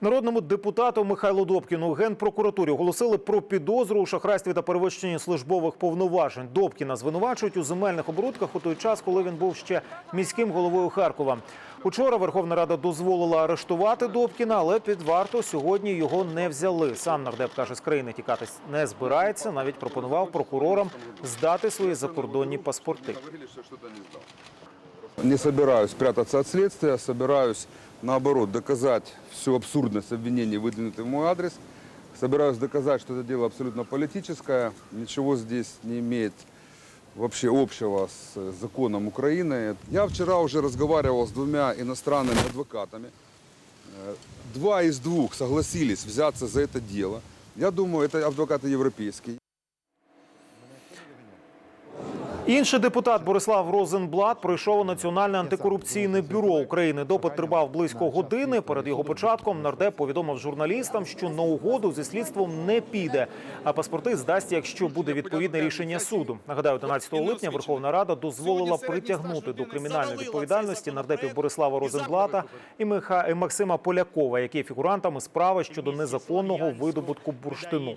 Народному депутату Михайлу Добкіну генпрокуратурі оголосили про підозру у шахрайстві та перевищенні службових повноважень. Добкіна звинувачують у земельних оборудках у той час, коли він був ще міським головою Харкова. Учора Верховна Рада дозволила арештувати Добкіна, але під варту сьогодні його не взяли. Сам нардеп каже, з країни тікати не збирається. Навіть пропонував прокурорам здати свої закордонні паспорти. Не собираюсь прятаться от следствия, собираюсь, наоборот, доказать всю абсурдность обвинений, выдвинутых в мой адрес. Собираюсь доказать, что это дело абсолютно политическое, ничего здесь не имеет вообще общего с э, законом Украины. Я вчера уже разговаривал с двумя иностранными адвокатами. Э, Два из двух согласились взяться за это дело. Я думаю, это адвокаты европейские. Інший депутат Борислав Розенблат прийшов у Національне антикорупційне бюро України. Допит тривав близько години. Перед його початком нардеп повідомив журналістам, що на угоду зі слідством не піде, а паспорти здасть, якщо буде відповідне рішення суду. Нагадаю, 11 липня Верховна Рада дозволила притягнути до кримінальної відповідальності нардепів Борислава Розенблата і Максима Полякова, які є фігурантами справи щодо незаконного видобутку бурштину.